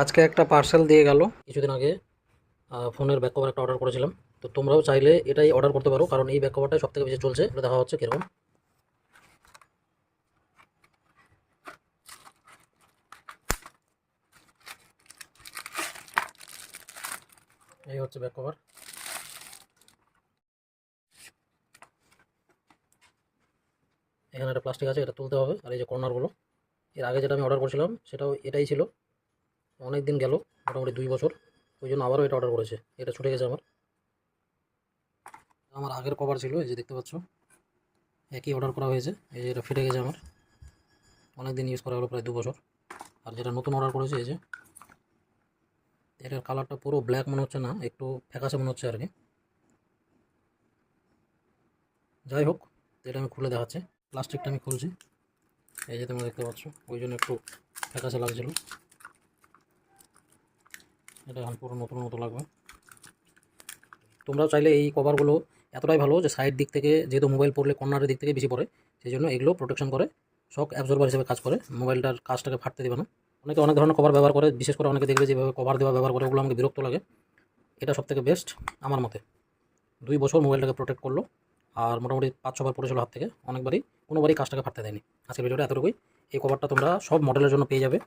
আজকে একটা পার্সেল দিয়ে গেল। কিছুদিন আগে ফোনের ব্যাক কভার একটা অর্ডার করেছিলাম। তো তোমরাও চাইলে এটাই অর্ডার করতে পারো, কারণ এই ব্যাক কভারটাই সব থেকে বেশি চলছে। এটা দেখা হচ্ছে কীরকম। এই হচ্ছে ব্যাক কভার এখানে একটা প্লাস্টিক আছে, এটা তুলতে হবে, আর এই যে কর্নারগুলো এর আগে যেটা আমি অর্ডার করেছিলাম, সেটাও এটাই ছিল। অনেক দিন গেল, মোটামুটি দুই বছর। ওই জন্য আবারও এটা অর্ডার করেছে। এটা ছুটে গেছে আমার। আমার আগের কভার ছিল, এই যে দেখতে পাচ্ছ। একই অর্ডার করা হয়েছে, এই যে এটা ফেটে গেছে আমার। অনেক দিন ইউজ করা হলো, প্রায় দু বছর। আর যেটা নতুন অর্ডার করেছে, এই যে, এটার কালারটা পুরো ব্ল্যাক মনে হচ্ছে না, একটু ফ্যাকাশে মনে হচ্ছে আর কি। যাই হোক, এটা আমি খুলে দেখাচ্ছি। প্লাস্টিকটা আমি খুলছি। এই যে তোমরা দেখতে পাচ্ছ, ওই জন্য একটু ফ্যাকাশে লাগছিল। এটা এখন পুরো নতুন মতো লাগবে। তোমরাও চাইলে এই কভারগুলো এতটাই ভালো যে সাইড দিক থেকে যেহেতু মোবাইল পড়লে কর্নারের দিক থেকে বেশি পড়ে সেই জন্য এগুলো প্রোটেকশন করে শক অ্যাবজর্বার হিসেবে কাজ করে মোবাইলটার কাজটাকে ফাটতে দেবে না। অনেকে অনেক ধরনের কভার ব্যবহার করে, বিশেষ করে অনেকে দেখবে যেভাবে কভার দেওয়া ব্যবহার করে, ওগুলো আমাকে বিরক্ত লাগে। এটা সব থেকে বেস্ট আমার মতে। দুই বছর মোবাইলটাকে প্রোটেক্ট করল, আর মোটামুটি পাঁচ ছবার পড়েছিল হাত থেকে, অনেকবারই, কোনোবারই কাজটাকে ফাটতে দেয়নি। আজকের ভিডিওটা এতটুকুই। এই কভারটা তোমরা সব মডেলের জন্য পেয়ে যাবে।